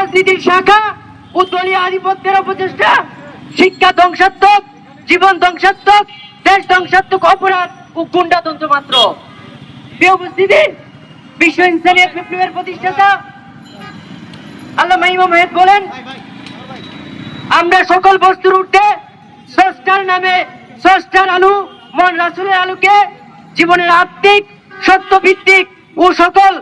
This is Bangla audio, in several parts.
অপরাজনীতির শাখা ও দলীয় আধিপত্যের অপচেষ্টা শিক্ষা ধ্বংসাত্মক, জীবন ধ্বংসাত্মক, দেশ ধ্বংসাত্মক অপরাধ ও গুন্ডাতন্ত্র মাত্র। উপস্থিতি, বিশ্ব বিপ্লবের প্রতিষ্ঠাতা বলেন, আমরা সকল বস্তুর উঠতে স্রষ্টার নামে স্রষ্টার আলু মন রাসুলের আলুকে জীবনের আত্মিক, সত্যভিত্তিক ও সকল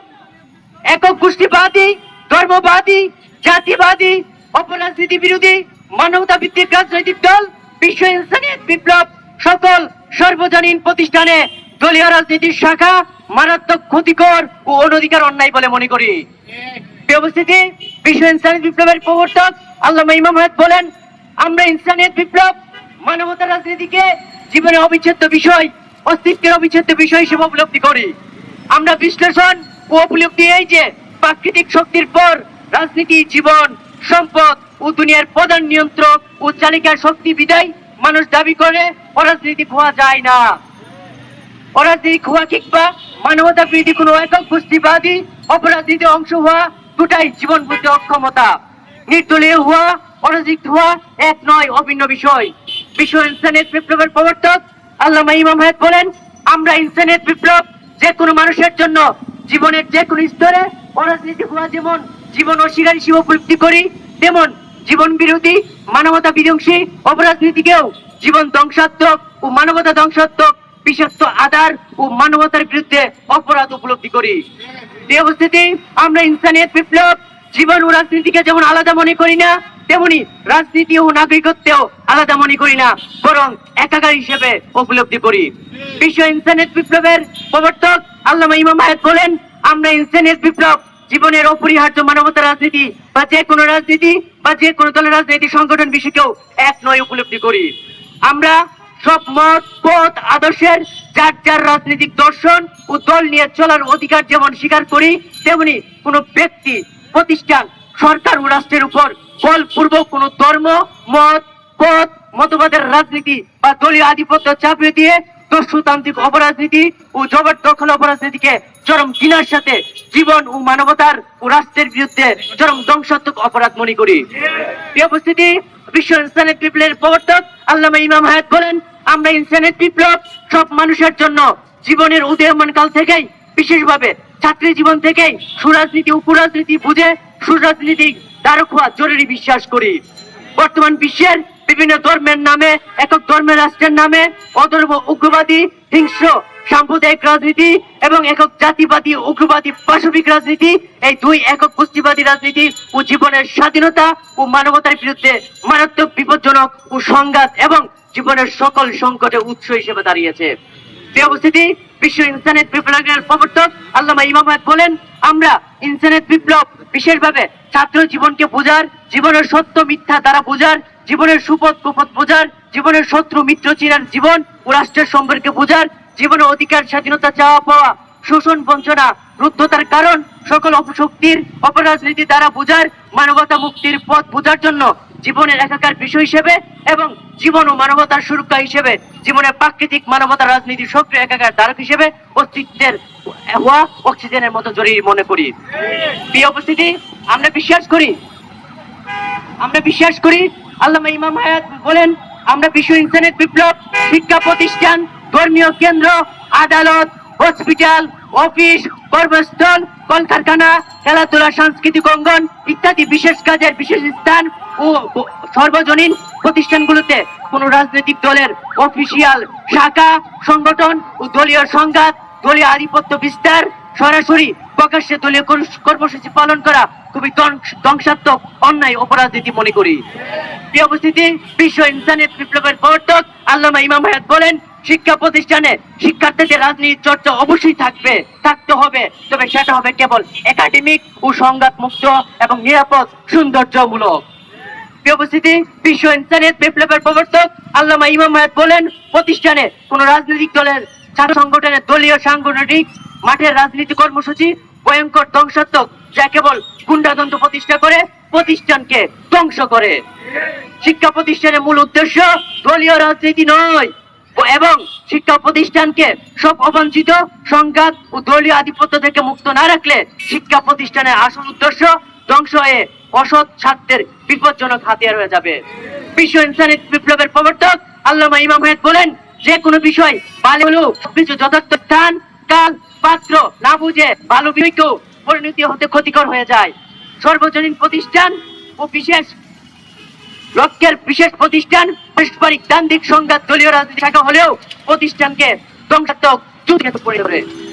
একক গোষ্ঠীবাদী, ধর্মবাদী জাতিবাদী, অপরাজনীতি বিরোধী মানবতা ভিত্তিক রাজনৈতিক দল, বিশ্ব ইনসানিয়ত বিপ্লব, সকল সর্বজনীন প্রতিষ্ঠানে দলীয় রাজনীতির শাখা মারাত্মক ক্ষতিকর ও অনধিকার অন্যায় বলে মনে করি। উপস্থিতি বিশ্ব ইনসানিয়ত বিপ্লবের প্রবর্তক আল্লামা ইমাম হায়াত বলেন, আমরা ইনসানিয়ত বিপ্লব মানবতার রাজনীতিকে জীবনের অবিচ্ছেদ্য বিষয়, অস্তিত্বের অবিচ্ছেদ্য বিষয় হিসেবে উপলব্ধি করি। আমরা বিশ্লেষণ ও উপলব্ধি এই যে, প্রাকৃতিক শক্তির পর রাজনীতি, জীবন, সম্পদ ও দুনিয়ার প্রধান নিয়ন্ত্রক ও চালিকার শক্তি বিদায় মানুষ দাবি করে, অরাজনীতি হওয়া যায় না। অরাজনীতি হওয়া কিংবা মানবতা বিরোধী কোনো একক গোষ্ঠীবাদী অপরাজনীতি অংশ হওয়া দুটাই জীবন বুঝতে অক্ষমতা। নির্দলীয় হওয়া, অরাজনীতি হওয়া এক নয় অভিন্ন বিষয়। বিশ্ব ইনসানিয়ত বিপ্লবের প্রবর্তক আল্লামা ইমাম হায়াত বলেন, আমরা ইনসানিয়ত বিপ্লব যে কোনো মানুষের জন্য, জীবনের যে কোনো স্তরে অরাজনীতি হওয়া যেমন জীবন অস্বীকার উপলব্ধি করি, তেমন জীবন বিরোধী মানবতা বিধ্বংসী অপরাজনীতিকেও জীবন ধ্বংসাত্মক ও মানবতা ধ্বংসাত্মক বিষাক্ত আধার ও মানবতার বিরুদ্ধে অপরাধ উপলব্ধি করি। এই অবস্থিতি আমরা ইনসানিয়ত বিপ্লব, জীবন ও রাজনীতিকে যেমন আলাদা মনে করি না, তেমনি রাজনীতি ও নাগরিকত্বেও আলাদা মনে করি না, বরং একাকার হিসেবে উপলব্ধি করি। বিশ্ব ইনসানিয়ত বিপ্লবের প্রবর্তক আল্লামা ইমাম হায়াত বলেন, আমরা ইনসানিয়ত বিপ্লব জীবনের অপরিহার্য মানবতা রাজনীতি বা যে কোনো রাজনীতি বা যে কোনো দলের রাজনৈতিক সংগঠন বিষয়কেও এক নয় উপলব্ধি করি। আমরা সব মত, পথ, আদর্শের যার যার রাজনৈতিক দর্শন ও দল নিয়ে চলার অধিকার যেমন স্বীকার করি, তেমনি কোনো ব্যক্তি, প্রতিষ্ঠান, সরকার ও রাষ্ট্রের উপর বলপূর্বক কোনো ধর্ম, মত, পথ, মতবাদের রাজনীতি বা দলীয় আধিপত্য চাপিয়ে দিয়ে দস্যুতান্ত্রিক অপরাজনীতি ও জবরদখল অপরাজনীতিকে চরম ঘৃণার সাথে জীবন ও মানবতার ও রাষ্ট্রের বিরুদ্ধে চরম ধ্বংসাত্মক অপরাধ মনে করি। এই উপস্থিতি বিশ্ব ইনসানিয়ত বিপ্লবের প্রবর্তক আল্লামা ইমাম হায়াত বলেন, আমরা ইনসানিয়ত বিপ্লব সব মানুষের জন্য জীবনের উদীয়মান কাল থেকেই, বিশেষভাবে ছাত্রী জীবন থেকেই সুরাজনীতি উপরাজনীতি বুঝে সুরাজনীতি দ্বারক হওয়া জরুরি বিশ্বাস করি। বর্তমান বিশ্বের বিভিন্ন ধর্মের নামে, একক ধর্মের রাষ্ট্রের নামে অধর্ম, উগ্রবাদী, হিংস্র, সাম্প্রদায়িক রাজনীতি এবং একক জাতিবাদী, উগ্রবাদী, পাশবিক রাজনীতি, এই দুই একক গোষ্ঠীবাদী রাজনীতি ও জীবনের স্বাধীনতা ও মানবতার বিরুদ্ধে মারাত্মক বিপজ্জনক ও সংঘাত এবং জীবনের সকল সংকটে উৎস হিসেবে দাঁড়িয়েছে। যে অবস্থিতি বিশ্ব ইনসানিয়ত বিপ্লবের প্রবর্তক আল্লামা ইমাম বলেন, আমরা ইনসানিয়ত বিপ্লব বিশেষভাবে ছাত্র জীবনকে বোঝার, জীবনের সত্য মিথ্যা দ্বারা বোঝার, জীবনের সুপথ কুপথ বোঝার, জীবনের শত্রু মিত্র চিনার জীবন ও রাষ্ট্রের সম্পর্কে বোঝার জীবনের অধিকার, স্বাধীনতা, চাওয়া পাওয়া, শোষণ, বঞ্চনা, রুদ্ধতার কারণ, সকল অপশক্তির অপরাজনীতি দ্বারা বোঝার, মানবতা মুক্তির পথ বোঝার জন্য জীবনের একাকার বিষয় হিসেবে এবং জীবন ও মানবতার সুরক্ষা হিসেবে, জীবনের প্রাকৃতিক মানবতার রাজনীতি সক্রিয় একাকার ধারক হিসেবে অস্তিত্বের হওয়া অক্সিজেনের মতো জরুরি মনে করি। প্রিয় উপস্থিতি, আমরা বিশ্বাস করি, আমরা বিশ্বাস করি, আল্লামা ইমাম হায়াত বলেন, আমরা বিশ্ব ইনসানিয়ত বিপ্লব, শিক্ষা প্রতিষ্ঠান, ধর্মীয় কেন্দ্র, আদালত, হসপিটাল, অফিস কর্মস্থল, কলকারখানা, খেলাধুলা, সাংস্কৃতিক অঙ্গন ইত্যাদি বিশেষ কাজের বিশেষ স্থান ও সর্বজনীন প্রতিষ্ঠানগুলোতে কোন রাজনৈতিক দলের অফিসিয়াল শাখা, সংগঠন ও দলীয় সংঘাত, দলীয় আধিপত্য বিস্তার সরাসরি প্রকাশ্যে দলীয় কর্ম- কর্মসূচি পালন করা খুবই ধ্বংসাত্মক, অন্যায় অপরাধনীতি মনে করি। এই অবস্থিতি বিশ্ব ইনসানিয়ত বিপ্লবের প্রবর্তক আল্লামা ইমাম হায়াত বলেন শিক্ষা প্রতিষ্ঠানে শিক্ষার্থীদের রাজনীতির চর্চা অবশ্যই থাকবে, থাকতে হবে। তবে সেটা হবে কেবল একাডেমিক ও সংঘাত মুক্ত এবং নিরাপদ, সৌন্দর্যমূলক। বিশ্ব বিপ্লবের প্রবর্তক আল্লামা ইমাম বলেন, প্রতিষ্ঠানে রাজনৈতিক দলের, ছাত্র সংগঠনের দলীয় সাংগঠনিক মাঠের রাজনীতি কর্মসূচি ভয়ঙ্কর, ধ্বংসাত্মক, যা কেবল গুন্ডাতন্ত্র প্রতিষ্ঠা করে, প্রতিষ্ঠানকে ধ্বংস করে। শিক্ষা প্রতিষ্ঠানের মূল উদ্দেশ্য দলীয় রাজনীতি নয় এবং শিক্ষা প্রতিষ্ঠানকে সব অবাঞ্ছিত, সংঘাত ও দলীয় আধিপত্য থেকে মুক্ত না রাখলে শিক্ষা প্রতিষ্ঠানের আসল উদ্দেশ্য ধ্বংস হয়ে অসৎ স্বার্থের বিপজ্জনক হাতিয়ার হয়ে যাবে। বিশ্ব ইনসানিক বিপ্লবের প্রবর্তক আল্লামা ইমাম হায়াত বলেন, যে কোনো বিষয় বালে হলেও সবকিছু যথার্থ স্থান, কাল, পাত্র না বুঝে ভালো বিবেকেও পরিণতি হতে ক্ষতিকর হয়ে যায়। সর্বজনীন প্রতিষ্ঠান ও বিশেষ লক্ষ্যের বিশেষ প্রতিষ্ঠান পারস্পরিক দান্দিক সংঘাত দলীয় রাজনীতি শাখা হলেও প্রতিষ্ঠানকে ধ্বংসাত্মক যুদ্ধে পরিণত